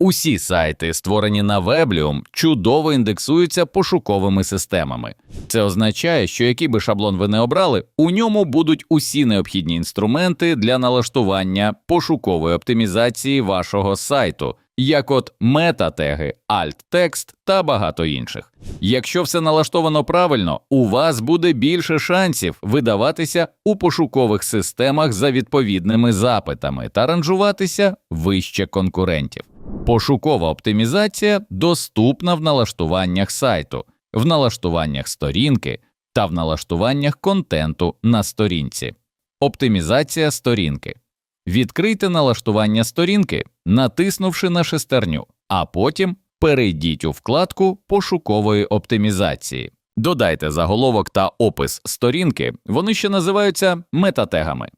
Усі сайти, створені на Weblium, чудово індексуються пошуковими системами. Це означає, що який би шаблон ви не обрали, у ньому будуть усі необхідні інструменти для налаштування пошукової оптимізації вашого сайту, як от метатеги, alt-текст та багато інших. Якщо все налаштовано правильно, у вас буде більше шансів видаватися у пошукових системах за відповідними запитами та ранжуватися вище конкурентів. Пошукова оптимізація доступна в налаштуваннях сайту, в налаштуваннях сторінки та в налаштуваннях контенту на сторінці. Оптимізація сторінки. Відкрийте налаштування сторінки, натиснувши на шестерню, а потім перейдіть у вкладку пошукової оптимізації. Додайте заголовок та опис сторінки, вони ще називаються метатегами.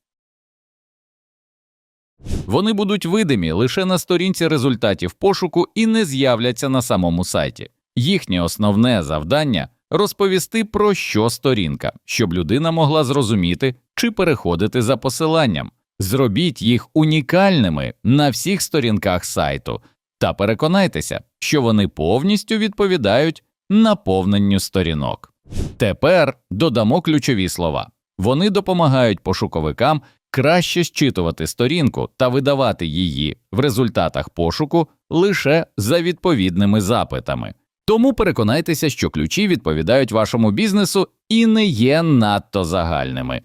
Вони будуть видимі лише на сторінці результатів пошуку і не з'являться на самому сайті. Їхнє основне завдання розповісти про що сторінка, щоб людина могла зрозуміти чи переходити за посиланням. Зробіть їх унікальними на всіх сторінках сайту та переконайтеся, що вони повністю відповідають наповненню сторінок. Тепер додамо ключові слова. Вони допомагають пошуковикам краще зчитувати сторінку та видавати її в результатах пошуку лише за відповідними запитами. Тому переконайтеся, що ключі відповідають вашому бізнесу і не є надто загальними.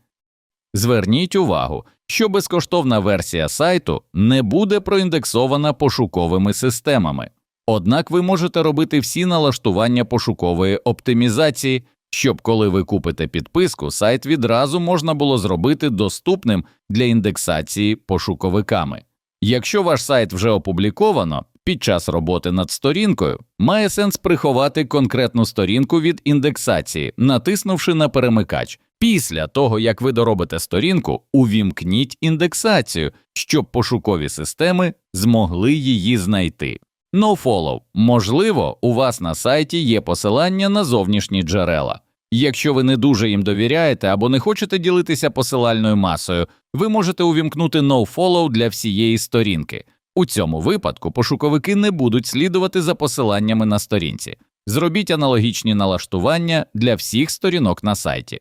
Зверніть увагу, що безкоштовна версія сайту не буде проіндексована пошуковими системами. Однак ви можете робити всі налаштування пошукової оптимізації, щоб коли ви купите підписку, сайт відразу можна було зробити доступним для індексації пошуковиками. Якщо ваш сайт вже опубліковано, під час роботи над сторінкою має сенс приховати конкретну сторінку від індексації, натиснувши на перемикач. Після того, як ви доробите сторінку, увімкніть індексацію, щоб пошукові системи змогли її знайти. NoFollow. Можливо, у вас на сайті є посилання на зовнішні джерела. Якщо ви не дуже їм довіряєте або не хочете ділитися посилальною масою, ви можете увімкнути NoFollow для всієї сторінки. У цьому випадку пошуковики не будуть слідувати за посиланнями на сторінці. Зробіть аналогічні налаштування для всіх сторінок на сайті.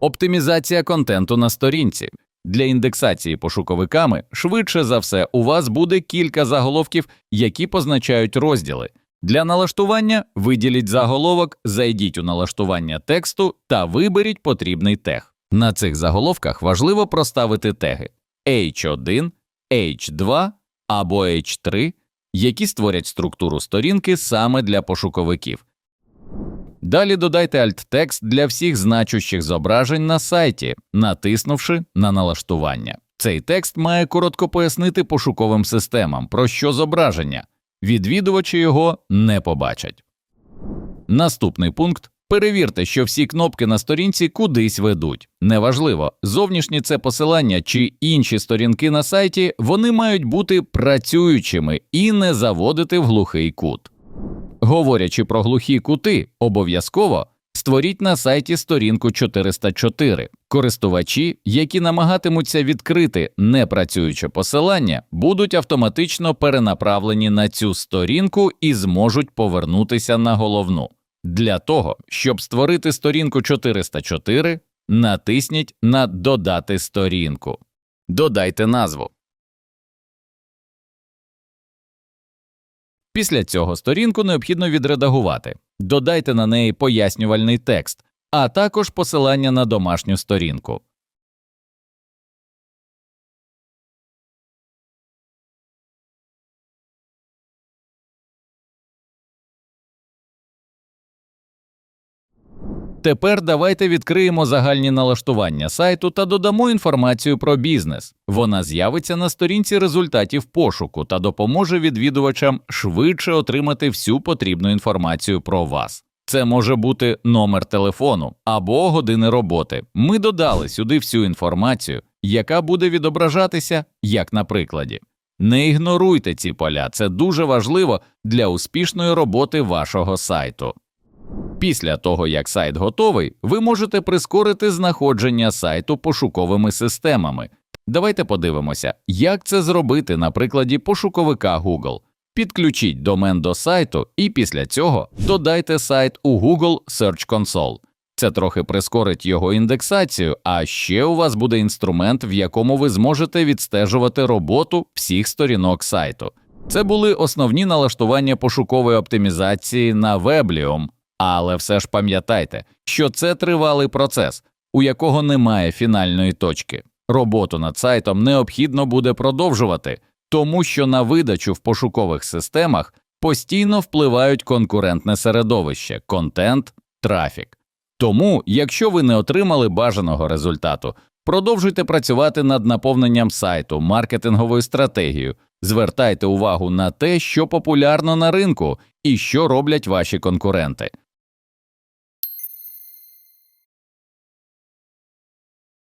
Оптимізація контенту на сторінці. Для індексації пошуковиками швидше за все у вас буде кілька заголовків, які позначають розділи. Для налаштування виділіть заголовок, зайдіть у налаштування тексту та виберіть потрібний тег. На цих заголовках важливо проставити теги H1, H2 або H3, які створять структуру сторінки саме для пошуковиків. Далі додайте альт-текст для всіх значущих зображень на сайті, натиснувши на налаштування. Цей текст має коротко пояснити пошуковим системам, про що зображення. Відвідувачі його не побачать. Наступний пункт перевірте, що всі кнопки на сторінці кудись ведуть. Неважливо, зовнішні це посилання чи інші сторінки на сайті, вони мають бути працюючими і не заводити в глухий кут. Говорячи про глухі кути, обов'язково створіть на сайті сторінку 404. Користувачі, які намагатимуться відкрити непрацююче посилання, будуть автоматично перенаправлені на цю сторінку і зможуть повернутися на головну. Для того, щоб створити сторінку 404, натисніть на Додати сторінку. Додайте назву. Після цього сторінку необхідно відредагувати. Додайте на неї пояснювальний текст, а також посилання на домашню сторінку. Тепер давайте відкриємо загальні налаштування сайту та додамо інформацію про бізнес. Вона з'явиться на сторінці результатів пошуку та допоможе відвідувачам швидше отримати всю потрібну інформацію про вас. Це може бути номер телефону або години роботи. Ми додали сюди всю інформацію, яка буде відображатися, як на прикладі. Не ігноруйте ці поля, це дуже важливо для успішної роботи вашого сайту. Після того, як сайт готовий, ви можете прискорити знаходження сайту пошуковими системами Давайте подивимося, як це зробити на прикладі пошуковика Google. Підключіть домен до сайту і після цього додайте сайт у Google Search Console. Це трохи прискорить його індексацію, а ще у вас буде інструмент, в якому ви зможете відстежувати роботу всіх сторінок сайту. Це були основні налаштування пошукової оптимізації на Weblium, але все ж пам'ятайте, що це тривалий процес, у якого немає фінальної точки. Роботу над сайтом необхідно буде продовжувати, тому що на видачу в пошукових системах постійно впливають конкурентне середовище, контент, трафік. Тому, якщо ви не отримали бажаного результату, продовжуйте працювати над наповненням сайту, маркетинговою стратегією, звертайте увагу на те, що популярно на ринку і що роблять ваші конкуренти.